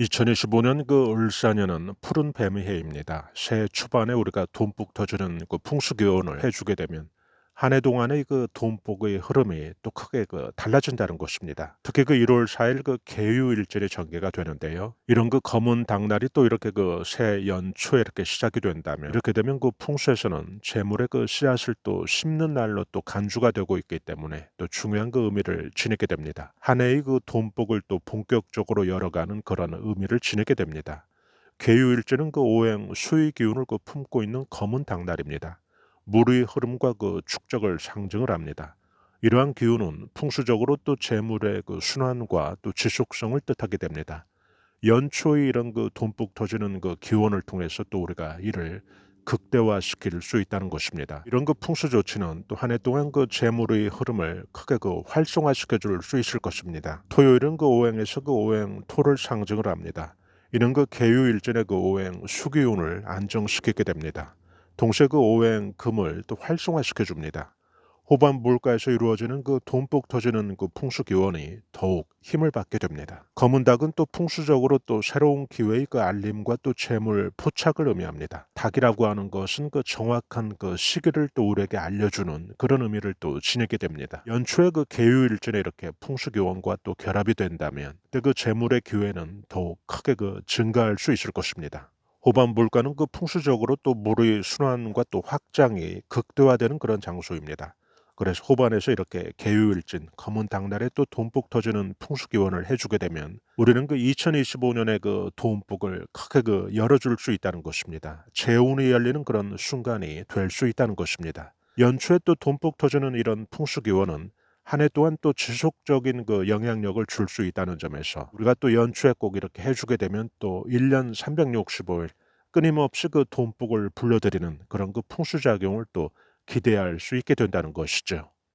2025년 그 을사년은 푸른 뱀의 해입니다. 새해 초반에 우리가 돈복 터지는 그 풍수 기원을 해주게 되면 한 해 동안의 그 돈복의 흐름이 또 크게 그 달라진다는 것입니다. 특히 그 1월 4일 그 개유일절이 전개가 되는데요. 이런 그 검은 당날이 또 이렇게 그 새 연초에 이렇게 시작이 된다면 이렇게 되면 그 풍수에서는 재물의 그 씨앗을 또 심는 날로 또 간주가 되고 있기 때문에 또 중요한 그 의미를 지니게 됩니다. 한 해의 그 돈복을 또 본격적으로 열어가는 그런 의미를 지니게 됩니다. 개유일제는 그 오행 수의 기운을 그 품고 있는 검은 당날입니다. 물의 흐름과 그 축적을 상징을 합니다. 이러한 기운은 풍수적으로 또 재물의 그 순환과 또 지속성을 뜻하게 됩니다. 연초의 이런 그 돈북 터지는 그 기원을 통해서 또 우리가 이를 극대화시킬 수 있다는 것입니다. 이런 그 풍수 조치는 또 한 해 동안 그 재물의 흐름을 크게 그 활성화시켜 줄 수 있을 것입니다. 토요일은 그 오행에서 그 오행 토를 상징을 합니다. 이는 그 개유일전의 그 오행 수기운을 안정시키게 됩니다. 동시에 그 오행 금을 또 활성화시켜 줍니다. 호반 물가에서 이루어지는 그 돈복 터지는 그 풍수 기원이 더욱 힘을 받게 됩니다. 검은 닭은 또 풍수적으로 또 새로운 기회의 그 알림과 또 재물 포착을 의미합니다. 닭이라고 하는 것은 그 정확한 그 시기를 또 우리에게 알려주는 그런 의미를 또 지니게 됩니다. 연초에 그 개유일전에 이렇게 풍수 기원과 또 결합이 된다면 그 재물의 기회는 더욱 크게 그 증가할 수 있을 것입니다. 호반 물가는 그 풍수적으로 또 물의 순환과 또 확장이 극대화되는 그런 장소입니다. 그래서 호반에서 이렇게 개유일진, 검은 당날에 또 돈복 터지는 풍수 기원을 해주게 되면 우리는 그 2025년에 그 돈복을 크게 그 열어줄 수 있다는 것입니다. 재운이 열리는 그런 순간이 될 수 있다는 것입니다. 연초에 또 돈복 터지는 이런 풍수 기원은 한해 동안 또 지속적인 그 영향력을 줄 수 있다는 점에서 우리가 또 연초에 꼭 이렇게 해주게 되면 또 1년 365일 끊임없이 그 돈복을 불러들이는 그런 그 풍수작용을 또 기대할 수 있게 된다는 것이죠.